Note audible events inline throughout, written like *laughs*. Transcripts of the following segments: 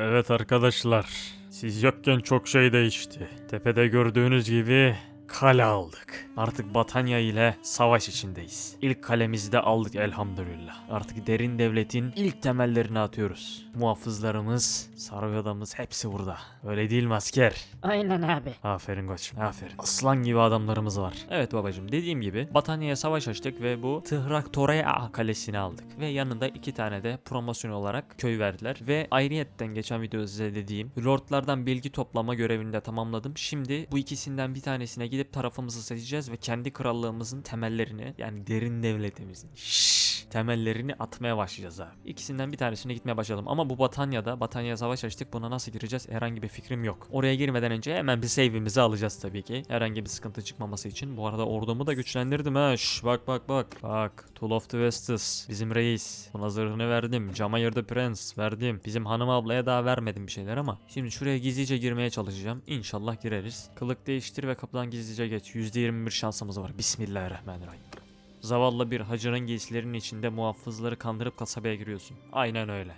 Evet arkadaşlar. Siz yokken çok şey değişti. Tepede gördüğünüz gibi kale aldık. Artık Batanya ile savaş içindeyiz. İlk kalemizi de aldık elhamdülillah. Artık derin devletin ilk temellerini atıyoruz. Muhafızlarımız, sarıgadamız hepsi burada. Öyle değil mi asker? Aynen abi. Aferin koçum, aferin. Aslan gibi adamlarımız var. Evet babacım, dediğim gibi Batanya'ya savaş açtık ve bu Tıhraktorea kalesini aldık. Ve yanında iki tane de promosyon olarak köy verdiler. Ve ayrıyetten geçen videoda size dediğim Lordlardan bilgi toplama görevini de tamamladım. Şimdi bu ikisinden bir tanesine gidip tarafımızı seçeceğiz ve kendi krallığımızın temellerini yani derin devletimizin temellerini atmaya başlayacağız abi. İkisinden bir tanesine gitmeye başladım. Ama bu Batanya'da, Batanya'ya savaş açtık. Buna nasıl gireceğiz? Herhangi bir fikrim yok. Oraya girmeden önce hemen bir save'imizi alacağız tabii ki. Herhangi bir sıkıntı çıkmaması için. Bu arada ordumu da güçlendirdim ha. Şş, bak bak bak. Bak. Tool of the Vestus. Bizim reis. Buna zırhını verdim. Jamayır the Prince. Verdim. Bizim hanım ablaya daha vermedim bir şeyler ama. Şimdi şuraya gizlice girmeye çalışacağım. İnşallah gireriz. Kılık değiştir ve kapıdan gizlice geç. %21 şansımız var. Bismillahirrahmanirrahim. Zavallı bir hacının giysilerinin içinde muhafızları kandırıp kasabaya giriyorsun. Aynen öyle.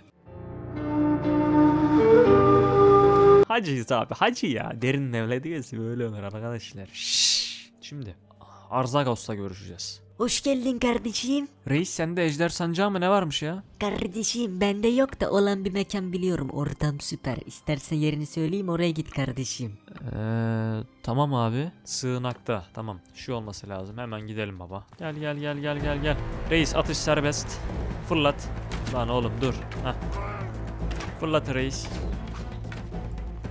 Hacıyız abi hacı ya. Derin devletiyiz böyle olur arkadaşlar. Şşş. Şimdi Arzagos'la görüşeceğiz. Hoş geldin kardeşim. Reis sende ejder sancağı mı ne varmış ya? Kardeşim bende yok da olan bir mekan biliyorum. Ortam süper. İstersen yerini söyleyeyim oraya git kardeşim. Eee tamam abi. Sığınakta tamam. Şu olması lazım. Hemen gidelim baba. Gel gel gel gel gel gel. Reis atış serbest. Fırlat. Lan oğlum dur. Heh. Fırlat reis.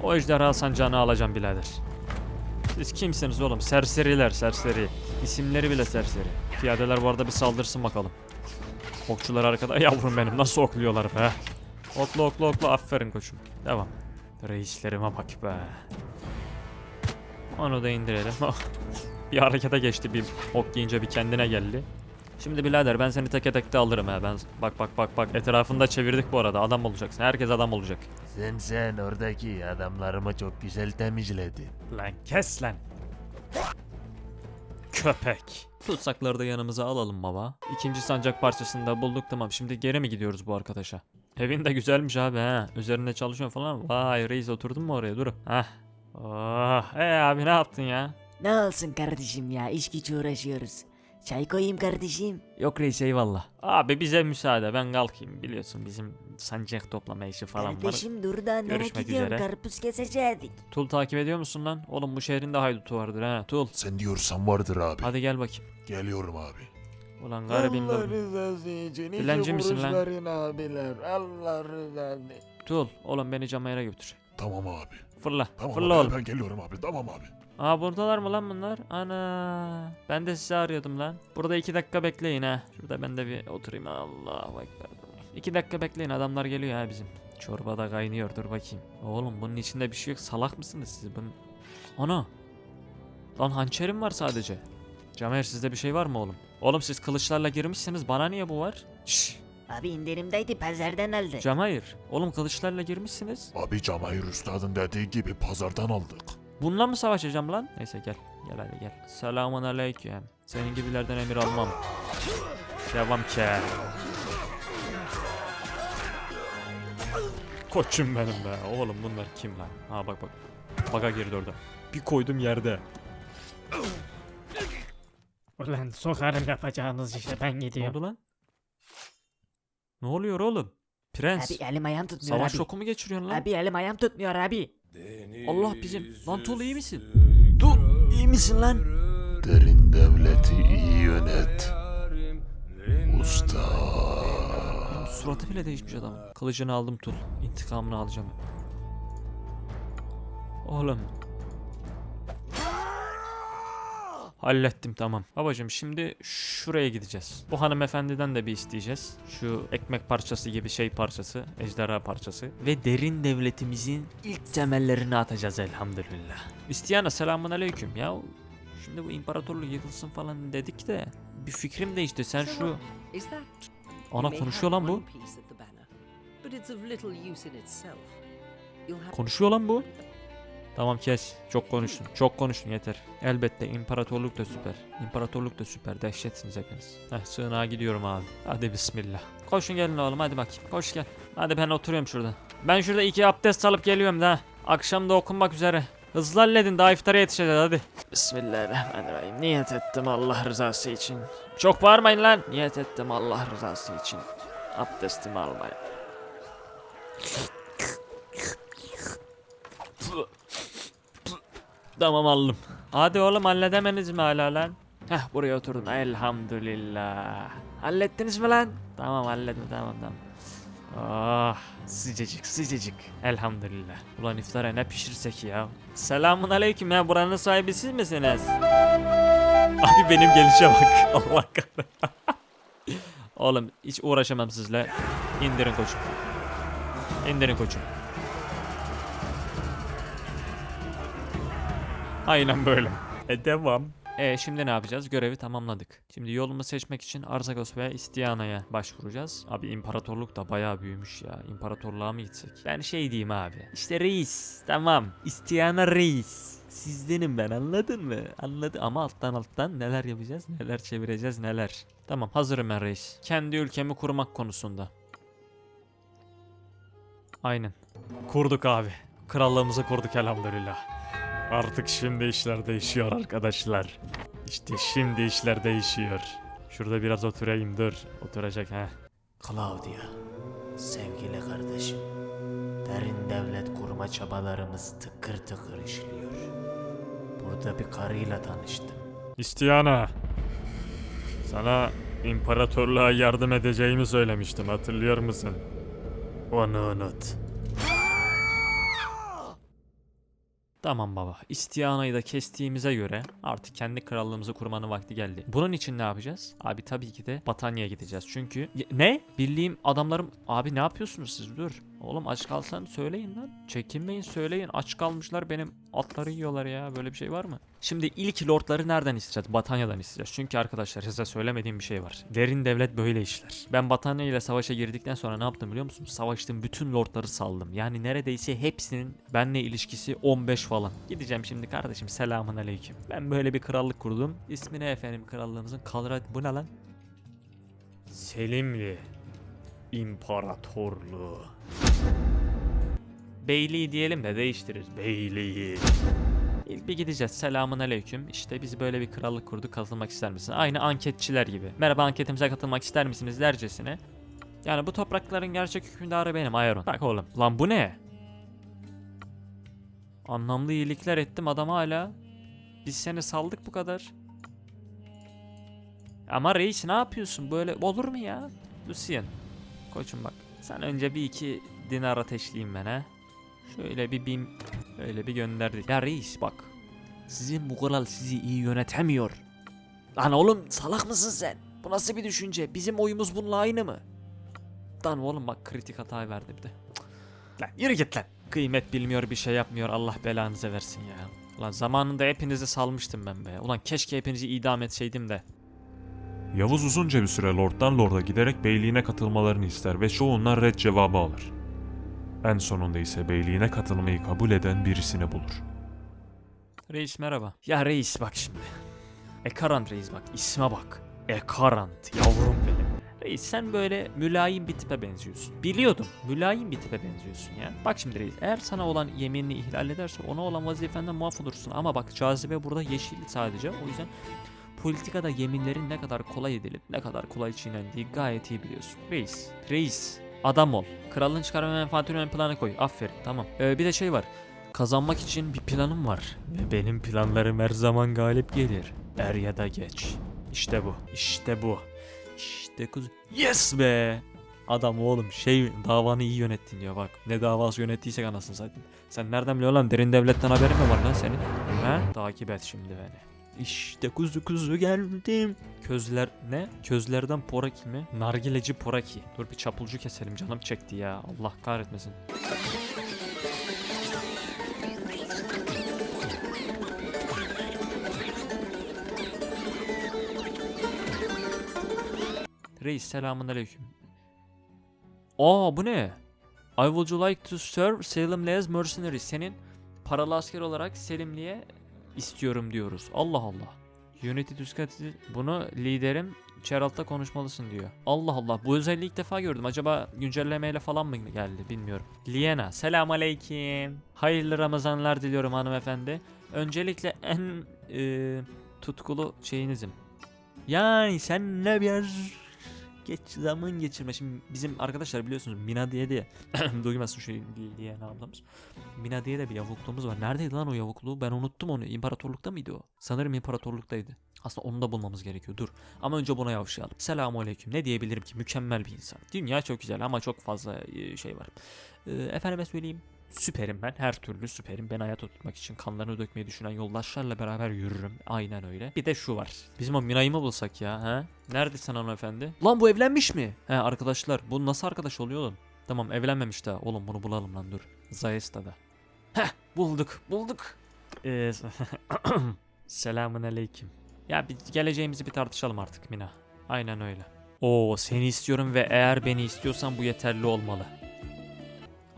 O ejderha sancağını alacağım birader. Siz kimsiniz oğlum? Serseriler serseri. İsimleri bile serseri. Piyadeler bu arada bir saldırsın bakalım. Okçular arkada. *laughs* Yavrum benim nasıl okluyorlar be. Okla okla okla aferin koçum. Devam. Reislerime bak be. Onu da indirelim. *laughs* bir harekete geçti bir ok yiyince bir kendine geldi. Şimdi birader ben seni teke tek de alırım ha. Ben bak bak bak bak etrafında çevirdik bu arada. Adam olacaksın. Herkes adam olacak. Sen sen oradaki adamlarımı çok güzel temizledin. Lan kes lan. Köpek. Tutsakları da yanımıza alalım baba. İkinci sancak parçasını da bulduk tamam. Şimdi geri mi gidiyoruz bu arkadaşa? Evin de güzelmiş abi ha. Üzerinde çalışıyor falan. Vay reis oturdun mu oraya dur. Hah. Oh, e abi ne yaptın ya? Ne olsun kardeşim ya iş güç uğraşıyoruz. Çay koyayım kardeşim. Yok reis eyvallah. Abi bize müsaade ben kalkayım biliyorsun bizim sancak toplama işi falan var. kardeşim dur da nereye Görüşmek gidiyorsun üzere. karpuz kesecektik. Tul takip ediyor musun lan? Oğlum bu şehrin de haydutu vardır ha. Tul. Sen diyorsan vardır abi. Hadi gel bakayım. Geliyorum abi. Ulan garibim Allah dur. rızası için iki Dilenci misin kuruş lan? verin abiler. Allah rızası Tul. Oğlum beni camayara götür. Tamam abi. Fırla. Tamam Fırla abi oğlum. ben geliyorum abi. Tamam abi. Aa buradalar mı lan bunlar? Ana. Ben de sizi arıyordum lan. Burada iki dakika bekleyin ha. Şurada ben de bir oturayım. Allahu ekber. İki dakika bekleyin adamlar geliyor ha bizim. Çorba da kaynıyor dur bakayım. Oğlum bunun içinde bir şey yok. Salak mısınız siz? Bunun... Ana. Lan hançerim var sadece. Camer sizde bir şey var mı oğlum? Oğlum siz kılıçlarla girmişsiniz. Bana niye bu var? Şşş. Abi indirimdeydi pazardan aldı. Camayır. Oğlum kılıçlarla girmişsiniz. Abi Camayir Üstad'ın dediği gibi pazardan aldık. Bununla mı savaşacağım lan? Neyse gel. Gel hadi gel. Selamun aleyküm. Senin gibilerden emir almam. Devam ki. Koçum benim be. Oğlum bunlar kim lan? Ha bak bak. Baga girdi orada. Bir koydum yerde. Ulan sokarım yapacağınız işe ben Ne gidiyorum. oldu lan? Ne oluyor oğlum? Prens. Abi elim ayağım tutmuyor Savaş abi. şoku mu geçiriyorsun lan? Abi elim ayağım tutmuyor abi. Allah bizim. Lan Tuğlu iyi misin? Dur iyi misin lan? Derin devleti iyi yönet. Usta. Suratı bile değişmiş adam. Kılıcını aldım Tul. İntikamını alacağım. Oğlum. Hallettim tamam. Babacım şimdi şuraya gideceğiz. Bu hanımefendiden de bir isteyeceğiz. Şu ekmek parçası gibi şey parçası. Ejderha parçası. Ve derin devletimizin ilk temellerini atacağız elhamdülillah. İstiyana selamun aleyküm. Ya şimdi bu imparatorluk yıkılsın falan dedik de bir fikrim değişti. Sen şu ana konuşuyor lan bu. Konuşuyor lan bu. Tamam kes. Çok konuştun. Çok konuştun yeter. Elbette imparatorluk da süper. İmparatorluk da süper. Dehşetsiniz hepiniz. Heh sığınağa gidiyorum abi. Hadi bismillah. Koşun gelin oğlum hadi bakayım. Koş gel. Hadi ben oturuyorum şurada. Ben şurada iki abdest alıp geliyorum da. Akşam da okunmak üzere. Hızlı halledin daha iftara yetişeceğiz hadi. Bismillahirrahmanirrahim. Niyet ettim Allah rızası için. Çok bağırmayın lan. Niyet ettim Allah rızası için. Abdestimi almaya. Tamam aldım. Hadi oğlum halledemeniz mi hala lan? Heh buraya oturdum. Elhamdülillah. Hallettiniz mi lan? Tamam hallettim tamam tamam. Ah sıcacık sıcacık. Elhamdülillah. Ulan iftara ne pişirsek ya. Selamun aleyküm ya buranın sahibi siz misiniz? Abi benim gelişe bak. *laughs* Allah kahretsin. Oğlum hiç uğraşamam sizle. İndirin koçum. İndirin koçum. Aynen böyle. E devam. E şimdi ne yapacağız? Görevi tamamladık. Şimdi yolunu seçmek için Arzagos veya İstiyana'ya başvuracağız. Abi imparatorluk da bayağı büyümüş ya. İmparatorluğa mı gitsek? Ben şey diyeyim abi. İşte reis. Tamam. İstiyana reis. Sizdenim ben anladın mı? Anladı ama alttan alttan neler yapacağız, neler çevireceğiz, neler. Tamam hazırım ben reis. Kendi ülkemi kurmak konusunda. Aynen. Kurduk abi. Krallığımızı kurduk elhamdülillah. Artık şimdi işler değişiyor arkadaşlar. İşte şimdi işler değişiyor. Şurada biraz oturayım dur. Oturacak ha. Claudia, sevgili kardeşim. Derin devlet kurma çabalarımız tıkır tıkır işliyor. Burada bir karıyla tanıştım. İstiyana. Sana imparatorluğa yardım edeceğimi söylemiştim hatırlıyor musun? Onu unut. Tamam baba. İstiyanayı da kestiğimize göre artık kendi krallığımızı kurmanın vakti geldi. Bunun için ne yapacağız? Abi tabii ki de Batanya'ya gideceğiz. Çünkü ne? Birliğim adamlarım abi ne yapıyorsunuz siz? Dur. Oğlum aç kalsan söyleyin lan. Çekinmeyin söyleyin. Aç kalmışlar benim atları yiyorlar ya. Böyle bir şey var mı? Şimdi ilk lordları nereden isteyeceğiz? Batanya'dan isteyeceğiz. Çünkü arkadaşlar size söylemediğim bir şey var. Derin devlet böyle işler. Ben Batanya ile savaşa girdikten sonra ne yaptım biliyor musunuz? Savaştığım bütün lordları saldım. Yani neredeyse hepsinin benimle ilişkisi 15 falan. Gideceğim şimdi kardeşim selamun aleyküm. Ben böyle bir krallık kurdum. İsmi ne efendim krallığımızın? Kalrat bu ne lan? Selimli İmparatorluğu. Beyliği diyelim de değiştiririz. Beyliği. İlk bir gideceğiz. Selamun aleyküm. İşte biz böyle bir krallık kurduk. Katılmak ister misin? Aynı anketçiler gibi. Merhaba anketimize katılmak ister misiniz dercesine. Yani bu toprakların gerçek hükümdarı benim Ayron. Bak oğlum. Lan bu ne? Anlamlı iyilikler ettim adam hala. Biz seni saldık bu kadar. Ama reis ne yapıyorsun böyle olur mu ya? Lucian. Koçum bak. Sen önce bir iki dinar ateşleyeyim ben ha. Şöyle bir bin öyle bir gönderdik. Ya reis bak. Sizin bu kral sizi iyi yönetemiyor. Lan oğlum salak mısın sen? Bu nasıl bir düşünce? Bizim oyumuz bununla aynı mı? Lan oğlum bak kritik hata verdi bir de. Cık. Lan yürü git lan. Kıymet bilmiyor bir şey yapmıyor Allah belanızı versin ya. Ulan zamanında hepinizi salmıştım ben be. Ulan keşke hepinizi idam etseydim de. Yavuz uzunca bir süre lorddan lorda giderek beyliğine katılmalarını ister ve çoğundan red cevabı alır. En sonunda ise beyliğine katılmayı kabul eden birisini bulur. Reis merhaba. Ya reis bak şimdi. Ekarant reis bak isme bak. Ekarant yavrum benim. Reis sen böyle mülayim bir tipe benziyorsun. Biliyordum mülayim bir tipe benziyorsun ya. Bak şimdi reis eğer sana olan yeminini ihlal ederse ona olan vazifenden muaf olursun. Ama bak cazibe burada yeşil sadece o yüzden politikada yeminlerin ne kadar kolay edilip ne kadar kolay çiğnendiği gayet iyi biliyorsun. Reis, reis adam ol. Kralın çıkarma menfaatini ön plana koy. Aferin tamam. Ee, bir de şey var. Kazanmak için bir planım var. Ve benim planlarım her zaman galip gelir. Er ya da geç. İşte bu. İşte bu. İşte kuz. Yes be. Adam oğlum şey davanı iyi yönettin diyor bak. Ne davası yönettiysek anasını satayım. Sen nereden biliyorsun lan derin devletten haberin mi var lan senin? He? Takip et şimdi beni. İşte kuzu kuzu geldim. Közler ne? Közlerden poraki mi? Nargileci poraki. Dur bir çapulcu keselim canım çekti ya. Allah kahretmesin. Reis selamun aleyküm. Aa bu ne? I would you like to serve Selimli as mercenary. Senin paralı asker olarak Selimli'ye istiyorum diyoruz. Allah Allah. Unity düzgati bunu liderim Geralt'ta konuşmalısın diyor. Allah Allah bu özelliği ilk defa gördüm. Acaba güncellemeyle falan mı geldi bilmiyorum. Liena selam aleyküm. Hayırlı Ramazanlar diliyorum hanımefendi. Öncelikle en e, tutkulu şeyinizim. Yani senle biraz geç zaman geçirme. Şimdi bizim arkadaşlar biliyorsunuz Mina diye de duymasın şu Liena ablamız. Mina diye de bir yavukluğumuz var. Neredeydi lan o yavukluğu? Ben unuttum onu. İmparatorlukta mıydı o? Sanırım imparatorluktaydı. Aslında onu da bulmamız gerekiyor. Dur. Ama önce buna yavşayalım. Selamun aleyküm. Ne diyebilirim ki? Mükemmel bir insan. Dünya çok güzel ama çok fazla e, şey var. E, efendime söyleyeyim. Süperim ben. Her türlü süperim. Ben hayata tutmak için kanlarını dökmeyi düşünen yoldaşlarla beraber yürürüm. Aynen öyle. Bir de şu var. Bizim o Mina'yı mı bulsak ya? He? Neredesin hanımefendi? Lan bu evlenmiş mi? He arkadaşlar. Bu nasıl arkadaş oluyor oğlum? Tamam evlenmemiş daha. Oğlum bunu bulalım lan dur. Zayesta'da. Heh bulduk bulduk. Ee, *coughs* Selamun aleyküm. Ya bir geleceğimizi bir tartışalım artık Mina. Aynen öyle. Oo seni istiyorum ve eğer beni istiyorsan bu yeterli olmalı.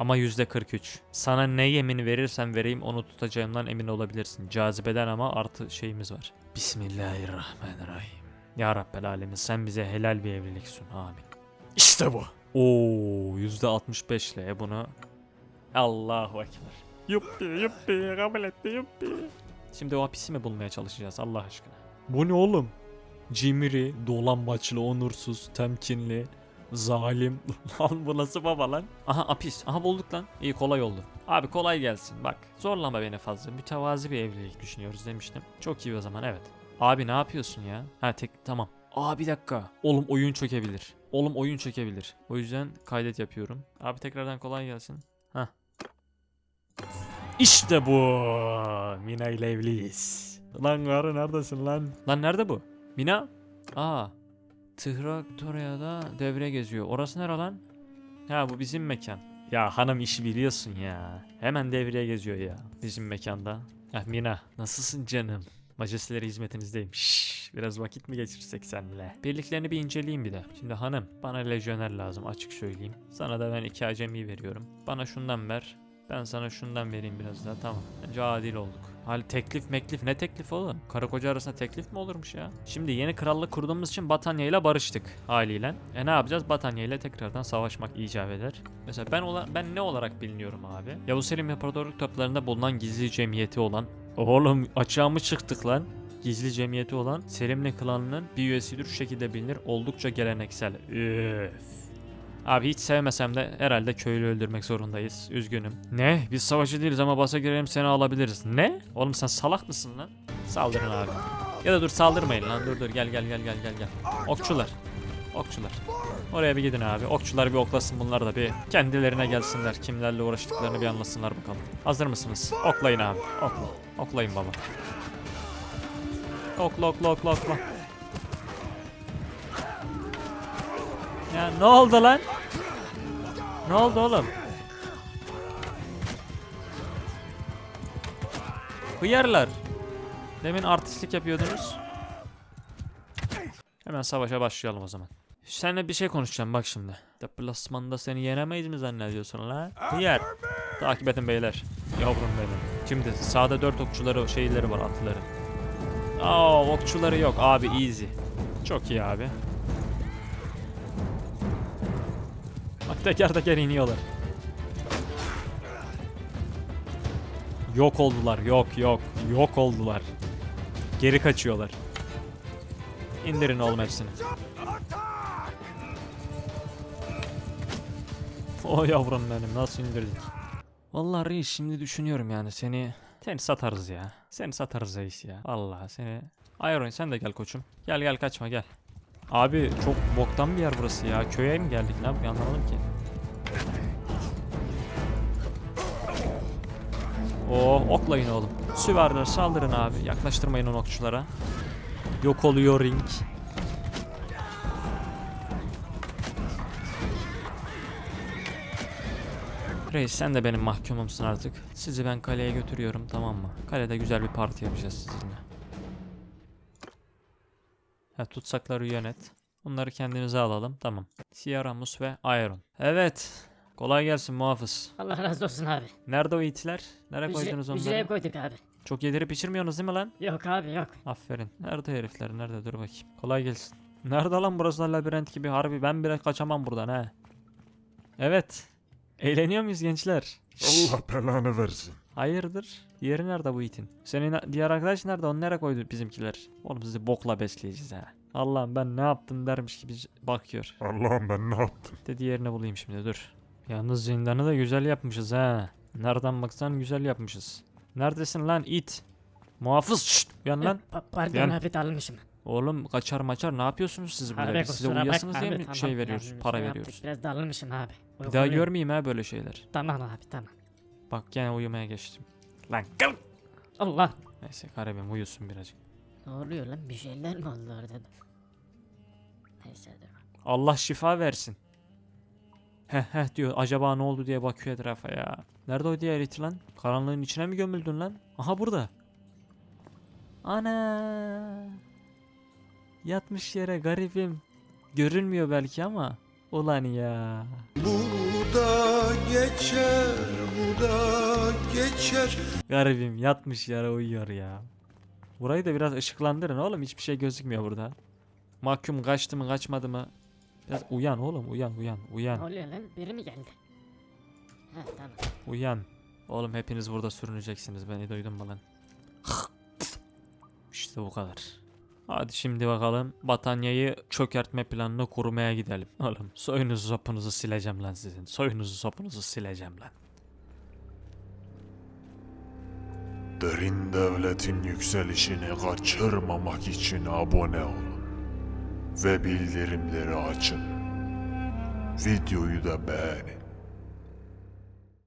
Ama yüzde 43. Sana ne yemin verirsem vereyim onu tutacağımdan emin olabilirsin. Cazibeden ama artı şeyimiz var. Bismillahirrahmanirrahim. Ya Rabbel Alemin sen bize helal bir evlilik sun. Amin. İşte bu. Oo yüzde 65 ile bunu Allahu Ekber. Yuppi yuppi kabul etti yuppi. Şimdi o hapisi mi bulmaya çalışacağız Allah aşkına? Bu ne oğlum? Cimri, dolambaçlı, onursuz, temkinli, zalim. *laughs* lan bu nasıl baba lan? Aha apis. Aha bulduk lan. İyi kolay oldu. Abi kolay gelsin bak. Zorlama beni fazla. Mütevazi bir evlilik düşünüyoruz demiştim. Çok iyi o zaman evet. Abi ne yapıyorsun ya? Ha tek tamam. Aa bir dakika. Oğlum oyun çökebilir. Oğlum oyun çökebilir. O yüzden kaydet yapıyorum. Abi tekrardan kolay gelsin. Hah. İşte bu. Mina ile evliyiz. Lan karı neredesin lan? Lan nerede bu? Mina? Aa. Traktoria'da devre geziyor. Orası nere lan? Ha bu bizim mekan. Ya hanım işi biliyorsun ya. Hemen devreye geziyor ya. Bizim mekanda. Ah Mina nasılsın canım? Majesteleri hizmetinizdeyim. Şşş, biraz vakit mi geçirsek seninle? Birliklerini bir inceleyeyim bir de. Şimdi hanım bana lejyoner lazım açık söyleyeyim. Sana da ben iki acemi veriyorum. Bana şundan ver. Ben sana şundan vereyim biraz daha tamam. Bence adil olduk. Hal teklif meklif ne teklif oğlum? Karı koca arasında teklif mi olurmuş ya? Şimdi yeni krallık kurduğumuz için Batanya ile barıştık haliyle. E ne yapacağız? Batanya ile tekrardan savaşmak icap eder. Mesela ben ola, ben ne olarak biliniyorum abi? Yavuz Selim İmparatorluk toplarında bulunan gizli cemiyeti olan Oğlum açığa mı çıktık lan? Gizli cemiyeti olan Selimli klanının bir üyesidir şu şekilde bilinir. Oldukça geleneksel. Üf. Abi hiç sevmesem de herhalde köylü öldürmek zorundayız. Üzgünüm. Ne? Biz savaşçı değiliz ama basa girelim seni alabiliriz. Ne? Oğlum sen salak mısın lan? Saldırın abi. Ya da dur saldırmayın lan. Dur dur gel gel gel gel gel gel. Okçular. Okçular. Oraya bir gidin abi. Okçular bir oklasın bunlar da bir kendilerine gelsinler. Kimlerle uğraştıklarını bir anlasınlar bakalım. Hazır mısınız? Oklayın abi. Okla. Oklayın baba. Okla okla okla okla. Ya ne oldu lan? Ne oldu oğlum? Hıyarlar. Demin artistlik yapıyordunuz. Hemen savaşa başlayalım o zaman. Seninle bir şey konuşacağım bak şimdi. Deplasmanda seni yenemeyiz mi zannediyorsun la? Hıyar. Takip edin beyler. Yavrum benim. Şimdi sağda dört okçuları şeyleri var atları. Aa okçuları yok abi easy. Çok iyi abi. Bak teker teker iniyorlar. Yok oldular. Yok yok. Yok oldular. Geri kaçıyorlar. İndirin oğlum hepsini. O yavrum benim nasıl indirdik? Vallahi reis şimdi düşünüyorum yani seni seni satarız ya. Seni satarız reis ya. Vallahi seni. Iron sen de gel koçum. Gel gel kaçma gel. Abi çok boktan bir yer burası ya. Köye mi geldik ne yapayım anlamadım ki. Oo oklayın oğlum. Süvariler saldırın abi. Yaklaştırmayın o okçulara. Yok oluyor ring. Reis sen de benim mahkumumsun artık. Sizi ben kaleye götürüyorum tamam mı? Kalede güzel bir parti yapacağız sizinle. Ha, tutsakları yönet. Bunları kendinize alalım. Tamam. Sierra, Mus ve Iron. Evet. Kolay gelsin muhafız. Allah razı olsun abi. Nerede o itler? Nereye Hücre, koydunuz onları? hücreye koyduk abi. Çok yedirip içirmiyorsunuz değil mi lan? Yok abi yok. Aferin. Nerede herifler? Nerede? Dur bakayım. Kolay gelsin. Nerede lan burası da labirent gibi? Harbi ben bile kaçamam buradan ha. Evet. Eğleniyor muyuz gençler? Allah belanı versin. Hayırdır? Diğeri nerede bu itin? Senin diğer arkadaş nerede? Onu nereye koydu bizimkiler? Oğlum sizi bokla besleyeceğiz ha. Allah'ım ben ne yaptım dermiş gibi bakıyor. Allah'ım ben ne yaptım? De diğerini bulayım şimdi dur. Yalnız zindanı da güzel yapmışız ha. Nereden baksan güzel yapmışız. Neredesin lan it? Muhafız şşt uyan lan. pardon Yan. abi dalmışım. Oğlum kaçar maçar ne yapıyorsunuz siz burada? Abi Biz size kusura uyuyasınız bakma diye abi, mi tamam. şey veriyoruz, Yani para şey veriyoruz. yaptık, Biraz dalmışım abi. Bir daha görmeyeyim ha böyle şeyler. Tamam abi tamam. Bak gene uyumaya geçtim. Lan gel. Allah. Neyse garibim uyusun birazcık. Ne oluyor lan bir şeyler mi oldu orada da? Neyse dur. Allah şifa versin. Heh heh diyor acaba ne oldu diye bakıyor etrafa ya. Nerede o diğer iti lan? Karanlığın içine mi gömüldün lan? Aha burada. Ana. Yatmış yere garibim. Görünmüyor belki ama. Ulan ya. Bu da geçer, bu da geçer. Garibim yatmış yere uyuyor ya. Burayı da biraz ışıklandırın oğlum hiçbir şey gözükmüyor burada. Mahkum kaçtı mı kaçmadı mı? Biraz uyan oğlum uyan uyan Ne uyan oluyor lan biri mi geldi? Ha tamam. uyan. Oğlum hepiniz burada sürüneceksiniz beni duydun mu lan? İşte bu kadar. Hadi şimdi bakalım Batanya'yı çökertme planını kurmaya gidelim. *laughs* Oğlum soyunuzu sopunuzu sileceğim lan sizin. Soyunuzu sopunuzu sileceğim lan. Derin devletin yükselişini kaçırmamak için abone olun. Ve bildirimleri açın. Videoyu da beğenin.